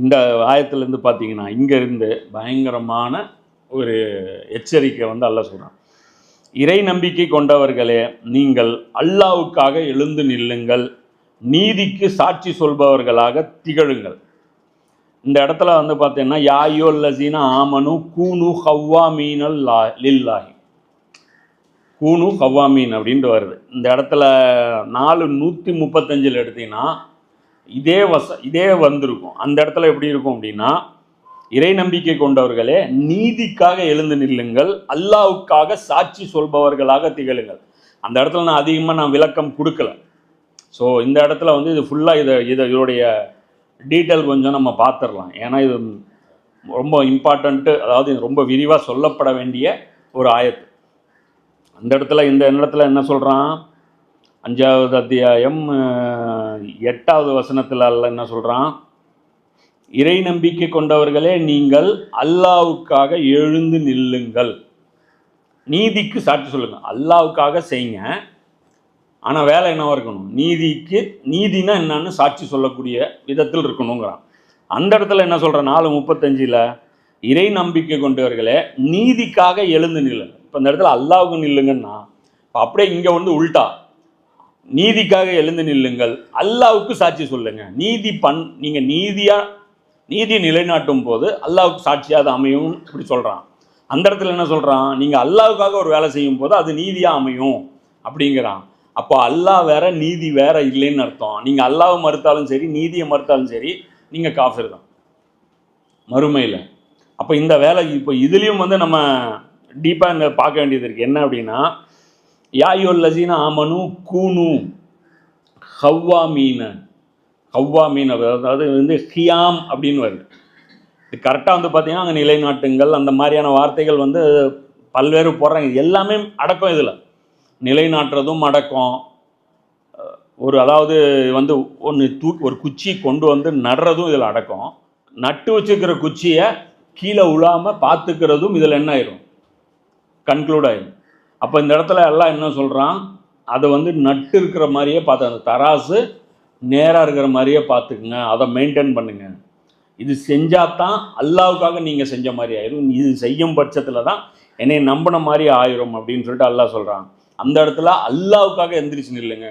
இந்த ஆயத்துலேருந்து பார்த்தீங்கன்னா இங்கேருந்து பயங்கரமான ஒரு எச்சரிக்கை வந்து அல்ல சொல்கிறான் இறை நம்பிக்கை கொண்டவர்களே நீங்கள் அல்லாவுக்காக எழுந்து நில்லுங்கள். நீதிக்கு சாட்சி சொல்பவர்களாக திகழுங்கள். இந்த இடத்துல வந்து பார்த்தீங்கன்னா யாயோ லசீனா ஆமனு கூனு ஹவ்வா மீனல் லா லில்லாஹி. கூனு ஹவ்வா மீன் அப்படின்ட்டு வருது. இந்த இடத்துல நாலு நூற்றி முப்பத்தஞ்சில் எடுத்தீங்கன்னா இதே வச இதே வந்திருக்கும். அந்த இடத்துல எப்படி இருக்கும் அப்படின்னா இறை நம்பிக்கை கொண்டவர்களே நீதிக்காக எழுந்து நில்லுங்கள் அல்லாவுக்காக சாட்சி சொல்பவர்களாக திகழுங்கள். அந்த இடத்துல நான் அதிகமாக நான் விளக்கம் கொடுக்கல. ஸோ இந்த இடத்துல வந்து இது ஃபுல்லாக இதை இதை இதோடைய டீட்டெயில் கொஞ்சம் நம்ம பார்த்துடலாம் ஏன்னா இது ரொம்ப இம்பார்ட்டண்ட்டு அதாவது இது ரொம்ப விரிவாக சொல்லப்பட வேண்டிய ஒரு ஆயத்து. அந்த இடத்துல இந்த இடத்துல என்ன சொல்கிறான் அஞ்சாவது அத்தியாயம் எட்டாவது வசனத்தில் அல்ல என்ன சொல்கிறான் இறை நம்பிக்கை கொண்டவர்களே நீங்கள் அல்லாவுக்காக எழுந்து நில்லுங்கள். நீதிக்கு சாட்சி சொல்லுங்க. அல்லாவுக்காக செய்யுங்க. ஆனால் வேலை என்னவாக இருக்கணும்? நீதிக்கு நீதினா என்னன்னு சாட்சி சொல்லக்கூடிய விதத்தில் இருக்கணுங்கிறான். அந்த இடத்துல என்ன சொல்கிறேன் நாலு முப்பத்தஞ்சில் இறை நம்பிக்கை கொண்டவர்களே நீதிக்காக எழுந்து நில்லுங்க. இப்போ இந்த இடத்துல அல்லாவுக்கு நில்லுங்கன்னா இப்போ அப்படியே இங்கே வந்து உள்டா. நீதிக்காக எழுந்து நில்லுங்கள். அல்லாவுக்கு சாட்சி சொல்லுங்க. நீதி பண் நீங்கள் நீதியா நீதியை நிலைநாட்டும் போது அல்லாவுக்கு சாட்சியாக அது அமையும் இப்படி சொல்கிறான் அந்த இடத்துல என்ன சொல்கிறான் நீங்கள் அல்லாவுக்காக ஒரு வேலை செய்யும் போது அது நீதியாக அமையும் அப்படிங்கிறான். அப்போ அல்லாஹ் வேற நீதி வேற இல்லைன்னு அர்த்தம். நீங்கள் அல்லாவை மறுத்தாலும் சரி நீதியை மறுத்தாலும் சரி நீங்கள் காஃபிர் தான். மறுமையில். அப்போ இந்த வேலை இப்போ இதுலேயும் வந்து நம்ம டீப்பாக இந்த பார்க்க வேண்டியது இருக்குது என்ன அப்படின்னா யாயோ லசீனா ஆமனு கூனு ஹவ்வா மீன் ஹவ்வா மீன் அதாவது வந்து ஹியாம் அப்படின்னு வருது. இது கரெக்டாக வந்து பார்த்தீங்கன்னா அங்கே நிலைநாட்டுங்கள் அந்த மாதிரியான வார்த்தைகள் வந்து பல்வேறு போடுறாங்க. இது எல்லாமே அடக்கம் இதில். நிலைநாட்டுறதும் அடக்கம். ஒரு அதாவது வந்து ஒன்று தூக்கி ஒரு குச்சி கொண்டு வந்து நடுறதும் இதில் அடக்கம். நட்டு வச்சுக்கிற குச்சியை கீழே விழாமல் பார்த்துக்கிறதும் இதில் என்ன ஆயிரும்? கன்க்ளூட் ஆயிரும். அப்போ இந்த இடத்துல எல்லாம் என்ன சொல்கிறான் அதை வந்து நட்டு இருக்கிற மாதிரியே பார்த்து அந்த தராசு நேராக இருக்கிற மாதிரியே பார்த்துக்குங்க. அதை மெயின்டைன் பண்ணுங்க. இது செஞ்சால் தான் அல்லாவுக்காக நீங்கள் செஞ்ச மாதிரி ஆயிரும். இது செய்யும் பட்சத்தில் தான் என்னை நம்பின மாதிரி ஆயிரும் அப்படின்னு சொல்லிட்டு அல்லாஹ் சொல்கிறான் அந்த இடத்துல அல்லாவுக்காக எந்திரிச்சு நில்லுங்க.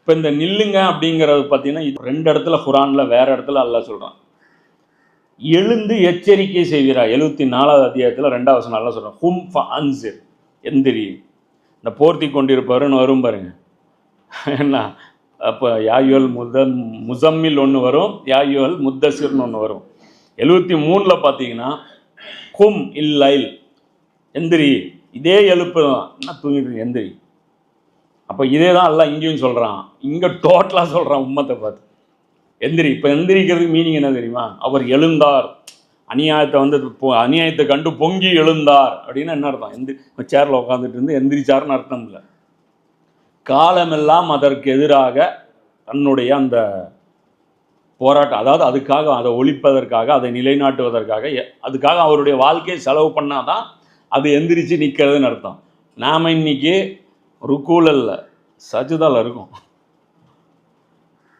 இப்போ இந்த நில்லுங்க அப்படிங்கிறது பார்த்தீங்கன்னா இது ரெண்டு இடத்துல குரானில் வேறு இடத்துல அல்லாஹ் சொல்கிறான் எழுந்து எச்சரிக்கை செய்வீரா? எழுபத்தி நாலாவது அத்தியாயத்தில் ரெண்டாவது நல்லா சொல்கிறான் ஹும் ஃப அன்சிர் எந்திரி. இந்த போர்த்தி கொண்டிருப்பாருன்னு வரும் பாருங்க. என்ன? அப்போ யாயுவல் முத முசம்மில் ஒன்று வரும் யாயுவல் முத்தசிர்னு ஒன்று வரும். எழுபத்தி மூணில் பார்த்தீங்கன்னா ஹும் இல்லைல். எந்திரி. இதே எழுப்பு தான். என்ன தூங்கிட்டு எந்திரி. அப்போ இதே தான் எல்லாம் இங்கேயும் சொல்கிறான் இங்கே டோட்டலாக சொல்கிறான் உம்மத்தை பார்த்து. எந்திரி. இப்போ எந்திரிக்கிறதுக்கு மீனிங் என்ன தெரியுமா? அவர் எழுந்தார். அநியாயத்தை வந்து பொ- அநியாயத்தை கண்டு பொங்கி எழுந்தார் அப்படின்னு என்ன அர்த்தம்? எந்த சேரில் உட்காந்துட்டு இருந்து எந்திரிச்சாருன்னு அர்த்தம் இல்லை. காலமெல்லாம் அதற்கு எதிராக தன்னுடைய அந்த போராட்டம் அதாவது அதுக்காக அதை ஒழிப்பதற்காக அதை நிலைநாட்டுவதற்காக எ- அதுக்காக அவருடைய வாழ்க்கையை செலவு பண்ணாதான் அது எந்திரிச்சு நிற்கிறதுன்னு அர்த்தம். நாம் இன்னைக்கு ருக்கூல இல்லை இருக்கும்.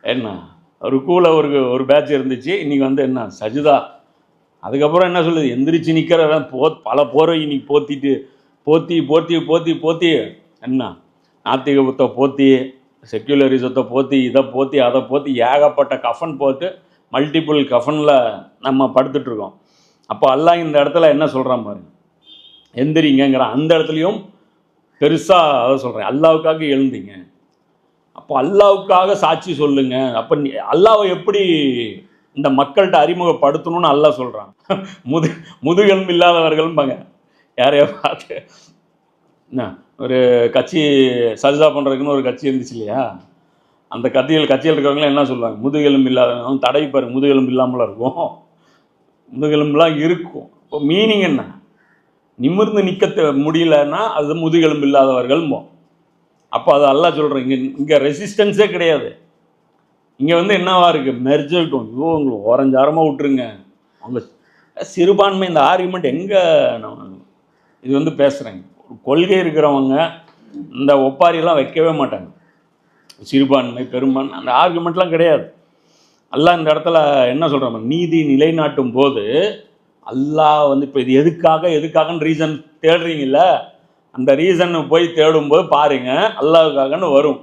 என்ன? ருக்கூல ஒரு ஒரு பேட்ச் இருந்துச்சு இன்னைக்கு வந்து என்ன? சஜிதா அதுக்கப்புறம் என்ன சொல்லுது? எந்திரிச்சு நிற்கிறவன் போ பல போரை இன்னைக்கு போத்திட்டு போத்தி போத்தி போத்தி போத்தி. என்ன? நாத்திகத்தை போத்தி செக்யூலரிசத்தை போத்தி இதை போத்தி அதை போத்தி ஏகப்பட்ட கஃபன் போட்டு மல்டிபிள் கஃபனில் நம்ம படுத்துட்ருக்கோம் அப்போ அல்லாஹ் இந்த இடத்துல என்ன சொல்கிறான் பாருங்க எந்திரிங்கிறான் அந்த இடத்துலையும் பெருசாக அதை சொல்கிறேன் அல்லாவுக்காக எழுந்தீங்க. அப்போ அல்லாவுக்காக சாட்சி சொல்லுங்க. அப்போ நீ அல்லாவை எப்படி இந்த மக்கள்கிட்ட அறிமுகப்படுத்தணும்னு அல்ல சொல்கிறான் முது முதுகெலும்பு இல்லாதவர்கள்பாங்க யாரையா பார்த்து என்ன ஒரு கட்சி சஜிதா பண்ணுறதுக்குன்னு ஒரு கட்சி இருந்துச்சு இல்லையா? அந்த கட்சியில் கட்சியில் இருக்கிறவங்களாம் என்ன சொல்லுவாங்க? முதுகெலும்பு இல்லாதவங்க தடவி பாரு முதுகெலும்பு இல்லாமல் இருக்கும். முதுகெலும்புலாம் இருக்கும். இப்போ மீனிங் என்ன? நிமிர்ந்து நிற்க முடியலன்னா அது முதுகெலும்பு இல்லாதவர்கள் அப்போ அது அல்லா சொல்கிறேன் இங்கே இங்கே ரெசிஸ்டன்ஸே கிடையாது. இங்கே வந்து என்னவா இருக்குது மெர்ஜிட்டோம் ஐயோ உங்களுக்கு ஓரஞ்சாரமாக விட்டுருங்க. அவங்க சிறுபான்மை இந்த ஆர்குமெண்ட் எங்கே நான் இது வந்து பேசுகிறேங்க கொள்கை இருக்கிறவங்க இந்த ஒப்பாரியெல்லாம் வைக்கவே மாட்டாங்க. சிறுபான்மை பெரும்பான்மை அந்த ஆர்குமெண்ட்லாம் கிடையாது. அல்லாஹ் இந்த இடத்துல என்ன சொல்கிறாங்க நீதி நிலைநாட்டும் போது அல்லாஹ் வந்து இப்போ இது எதுக்காக எதுக்காகன்னு ரீசன் தேடுறீங்கல்ல? அந்த ரீசன் போய் தேடும்போது பாருங்கள் அல்லாவுக்காகன்னு வரும்.